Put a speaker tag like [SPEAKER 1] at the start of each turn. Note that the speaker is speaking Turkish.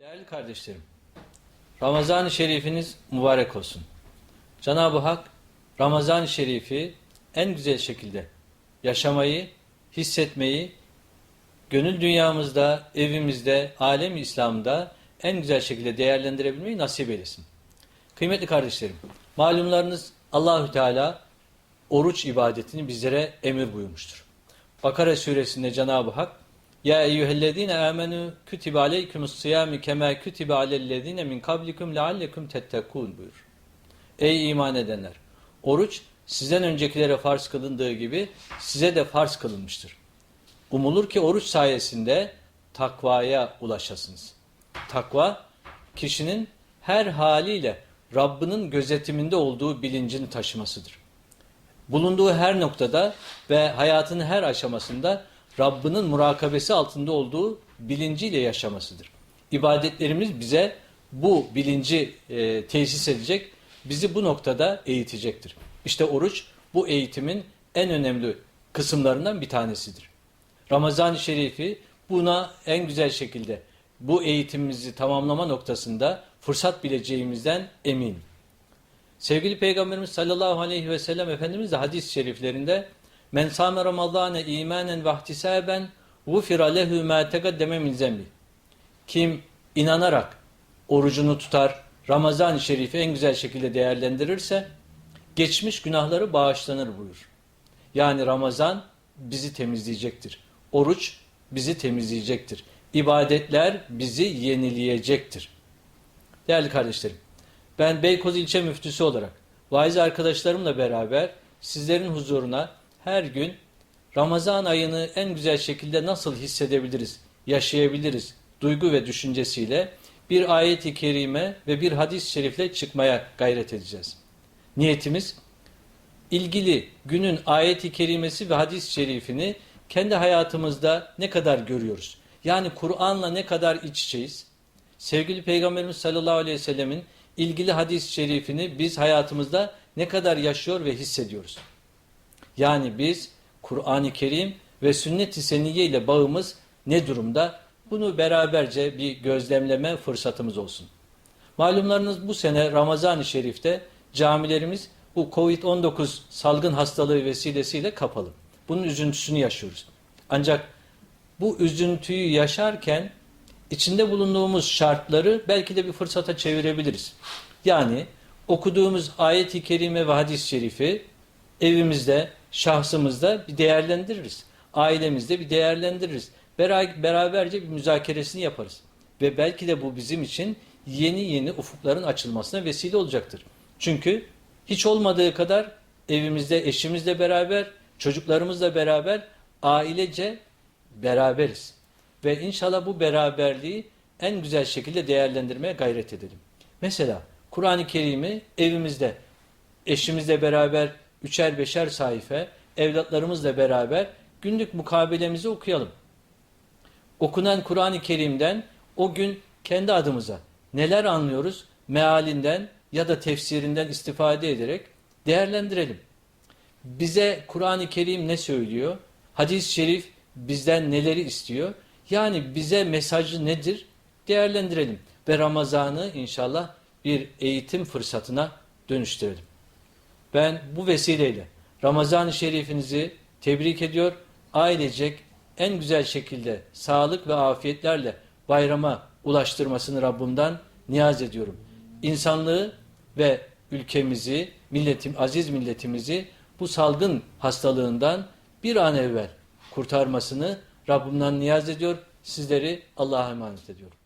[SPEAKER 1] Değerli kardeşlerim, Ramazan-ı Şerifiniz mübarek olsun. Cenab-ı Hak Ramazan-ı Şerif'i en güzel şekilde yaşamayı, hissetmeyi, gönül dünyamızda, evimizde, alem İslam'da en güzel şekilde değerlendirebilmeyi nasip eylesin. Kıymetli kardeşlerim, malumlarınız Allahü Teala oruç ibadetini bizlere emir buyurmuştur. Bakara suresinde Cenab-ı Hak Ya eyyühellezine amenu kütibe aleykümus siyami kema kütibe alellezine min kablikum leallekum tettekûn buyur. Ey iman edenler! Oruç sizden öncekilere farz kılındığı gibi size de farz kılınmıştır. Umulur ki oruç sayesinde takvaya ulaşasınız. Takva kişinin her haliyle Rabbinin gözetiminde olduğu bilincini taşımasıdır. Bulunduğu her noktada ve hayatının her aşamasında Rabbinin murakabesi altında olduğu bilinciyle yaşamasıdır. İbadetlerimiz bize bu bilinci e, tesis edecek, bizi bu noktada eğitecektir. İşte oruç bu eğitimin en önemli kısımlarından bir tanesidir. Ramazan-ı Şerif'i buna en güzel şekilde bu eğitimimizi tamamlama noktasında fırsat bileceğimizden eminim. Sevgili Peygamberimiz sallallahu aleyhi ve sellem Efendimiz de hadis-i şeriflerinde Men sâme ramazâne îmânen ve ihtisâben gufira lehu mâ tegaddeme min zembi. Kim inanarak orucunu tutar, Ramazan-ı Şerif'i en güzel şekilde değerlendirirse geçmiş günahları bağışlanır buyur. Yani Ramazan bizi temizleyecektir. Oruç bizi temizleyecektir. İbadetler bizi yenileyecektir. Değerli kardeşlerim, ben Beykoz ilçe müftüsü olarak vaiz arkadaşlarımla beraber sizlerin huzuruna her gün Ramazan ayını en güzel şekilde nasıl hissedebiliriz, yaşayabiliriz duygu ve düşüncesiyle bir ayet-i kerime ve bir hadis-i şerifle çıkmaya gayret edeceğiz. Niyetimiz ilgili günün ayet-i kerimesi ve hadis-i şerifini kendi hayatımızda ne kadar görüyoruz? Yani Kur'an'la ne kadar iç içeyiz? Sevgili Peygamberimiz sallallahu aleyhi ve sellemin ilgili hadis-i şerifini biz hayatımızda ne kadar yaşıyor ve hissediyoruz? Yani biz Kur'an-ı Kerim ve sünnet-i seniyye ile bağımız ne durumda? Bunu beraberce bir gözlemleme fırsatımız olsun. Malumlarınız bu sene Ramazan-ı Şerif'te camilerimiz bu Covid-19 salgın hastalığı vesilesiyle kapalı. Bunun üzüntüsünü yaşıyoruz. Ancak bu üzüntüyü yaşarken içinde bulunduğumuz şartları belki de bir fırsata çevirebiliriz. Yani okuduğumuz ayet-i kerime ve hadis-i şerifi evimizde, şahsımızda bir değerlendiririz. Ailemizde bir değerlendiririz. Bera- Beraberce bir müzakeresini yaparız. Ve belki de bu bizim için yeni yeni ufukların açılmasına vesile olacaktır. Çünkü hiç olmadığı kadar evimizde eşimizle beraber, çocuklarımızla beraber ailece beraberiz. Ve inşallah bu beraberliği en güzel şekilde değerlendirmeye gayret edelim. Mesela Kur'an-ı Kerim'i evimizde eşimizle beraber üçer beşer sayfa, evlatlarımızla beraber günlük mukabelemizi okuyalım. Okunan Kur'an-ı Kerim'den o gün kendi adımıza neler anlıyoruz mealinden ya da tefsirinden istifade ederek değerlendirelim. Bize Kur'an-ı Kerim ne söylüyor? Hadis-i şerif bizden neleri istiyor? Yani bize mesajı nedir? Değerlendirelim ve Ramazan'ı inşallah bir eğitim fırsatına dönüştürelim. Ben bu vesileyle Ramazan-ı Şerifinizi tebrik ediyor. Ailecek en güzel şekilde sağlık ve afiyetlerle bayrama ulaştırmasını Rabbimden niyaz ediyorum. İnsanlığı ve ülkemizi, milletim, aziz milletimizi bu salgın hastalığından bir an evvel kurtarmasını Rabbimden niyaz ediyor. Sizleri Allah'a emanet ediyorum.